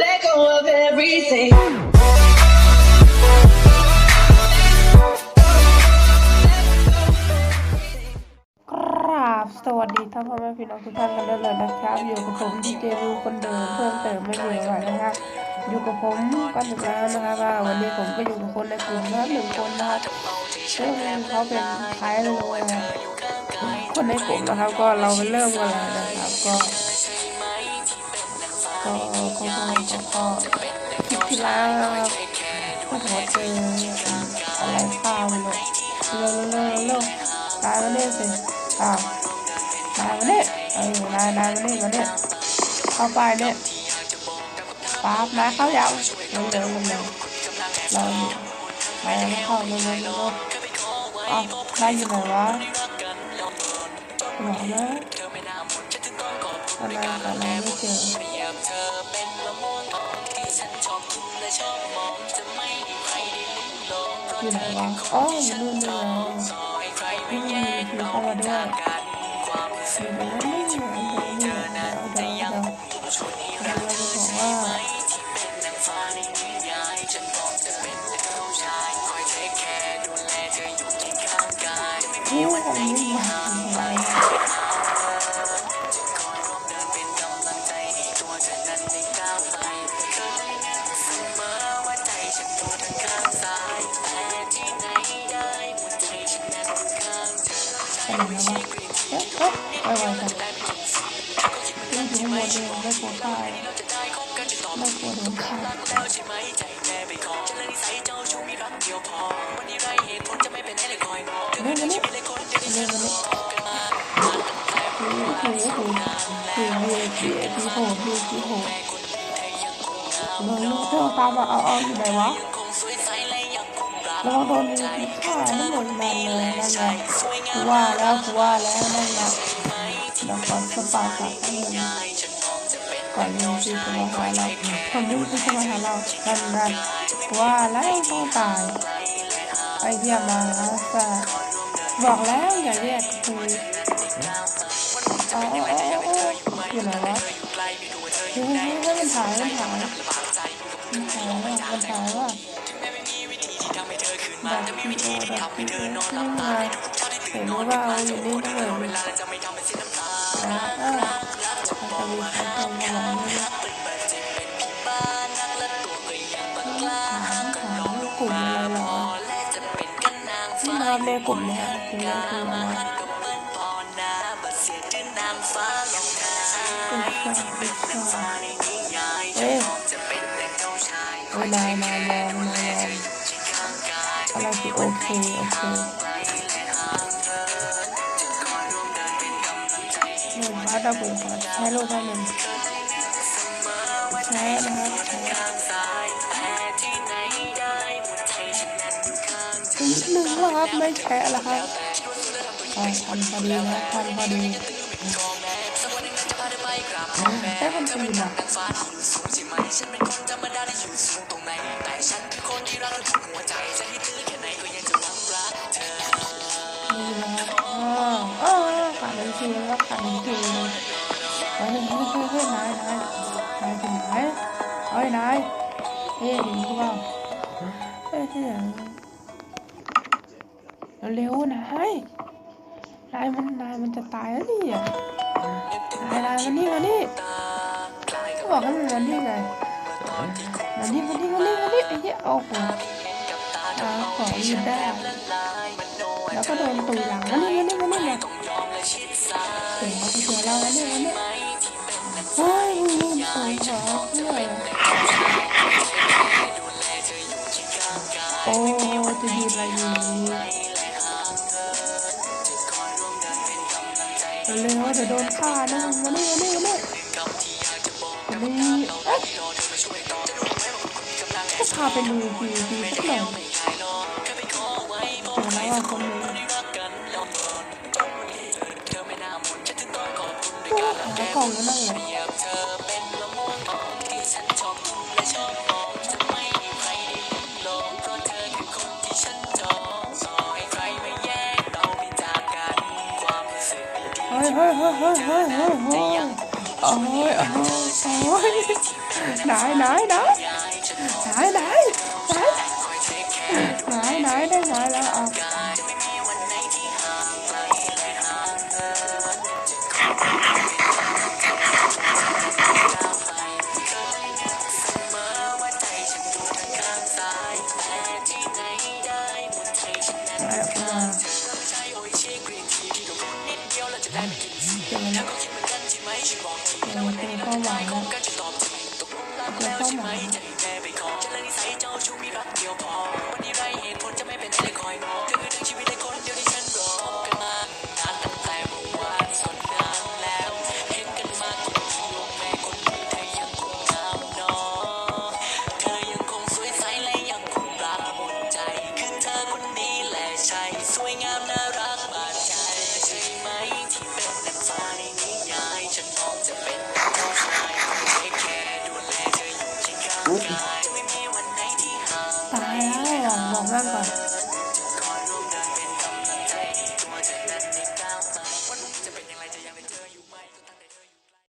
let go of everything. กราบสวัสดีท่านพ่อแม่พี่น้องทุกท่านกันด้วยเลยนะครับ อยู่กับผมดีเจวิวคนเดิมเพิ่มเติมไม่มีอะไรนะครับอยู่กับผมก็ถึงแล้วนะครับว่าวันนี้ผมก็อยู่กับคนในกลุ่มนะหนึ่งคนนะครับซึ่งเขาเป็นท้ายเลยคนในกลุ่มนะครับ ก็เราไปเริ่มกันเลยนะครับ ก็ ก็ก็ก็ก็คลิปที่แล้วก็ขอเจออะไรข้าวเลยเร็วเร็วเร็วตายมาเนี่ยสิอ้าวนายมาเนี่ยเออนายนายมาเนี่ยมาเนี่ยเข้าไปเนี่ยป๊าบนาเข้ายังเร็วเร็วเร็วเราอยู่นายังไม่เข้าเร็วเร็วเร็วอ้าวนายอยู่ไหนวะหรอนะ วันนั้นกับเราไม่เจออยู่ไหนวะอ๋ออยู่นู่นนี่ไงนี่มีผีเข้ามาด้วยอยู่ไหนวะนี่เดี๋ยวเดี๋ยวเดี๋ยวเดี๋ยวเดี๋ยวเดี๋ยวเราจะบอกว่านี่ของนี่มา เอ๊ะเอ๊ะไปไวจันี่อยู่ข้างบนเนี่ยไม่กลัวตายไม่กลัวโดนฆ่าเล่นมานี่เล่นมานี่โอ้โหโอ้โหโอ้โหพีพีโหดพีพีโหดเราลูกเธอตามมาเอาเอาอยู่ไหนวะ เราโดนมีฆ่าไม่หมดแรงเลยนั่นไงกูว่าแล้วกูว่าแล้วนั่นไงเดี๋ยวก่อสปาสักนิดนึงก่อนมีที่จะมาหาเราคนนี้ที่จะมาหาเรานั่นนั่นว่าแล้วต้องตายไอเหี้ยมาซะบอกแล้วอย่าเรียกคืออ๋ออ๋ออยู่ไหนวะเฮ้ยเฮ้ยมันถ่ายมันถ่ายมันถ่ายว่ะมันถ่ายว่ะดับพีโอดับพีโอนี่ไงเห็นว่าเอาอยู่นี่ก็เลยอ่าอ่ามันจะมีใครเข้ามาหลังนี่ถามถามกลุ่มอะไรเหรอนี่มาในกลุ่มเนี่ยกลุ่มนี้คืออะไรปิชาปิชาเอ๊ะเวลานายมองนายมอง อะไรคือโอเค โอเคหนึ่งบาทดับเบิลก่อนใช้รูปให้หนึ่งใช้นะครับใช้อีกหนึ่งแล้วครับ ไม่แชะแล้วครับทันพอดีนะทันพอดี แต่มันเป็นอยู่นะนี่ะคิวแล้วขันคิวเฮ้ยเฮ้ยเฮ้ยนายนายนายถึงไหนเฮ้ยนายเฮ้ยถึงกูเปล่าเฮ้ยที่ไหนเร็วนายนายมันนายมันจะตายแล้วนี่อะ นายนายมานี่มานี่ก็บอกให้มันนี่ไงมานี่มานี่มานี่มานี่ไอ้เหี้ยโอ้โหอ่าขอยืนได้แล้วก็โดนตุยหลังมานี่มานี่มานี่เนี่ยเสียงเขาไปเจอเราแล้วเนี่ยเนี่ยเฮ้ยมึงตุยขอเพื่อ เร็วๆเดี๋ยวโดนฆ่านะมานี่มานี่มานี่มานี่เอ๊ะก็พาไปดูดีดีสักหน่อยเจอแล้วอะคนนึงหากล่องนั่นแหละ เฮ้ยเฮ้ยเฮ้ยเฮ้ยเฮ้ยเฮ้ยโอ้ยโอ้ยโอ้ยไหนไหนไหนไหนไหนไหนไหนไหนไหนแล้วเอา อันนี้เป็นข้อหวานนะเป็นข้อหวาน ตายแล้วบอกบอกนั่งก่อน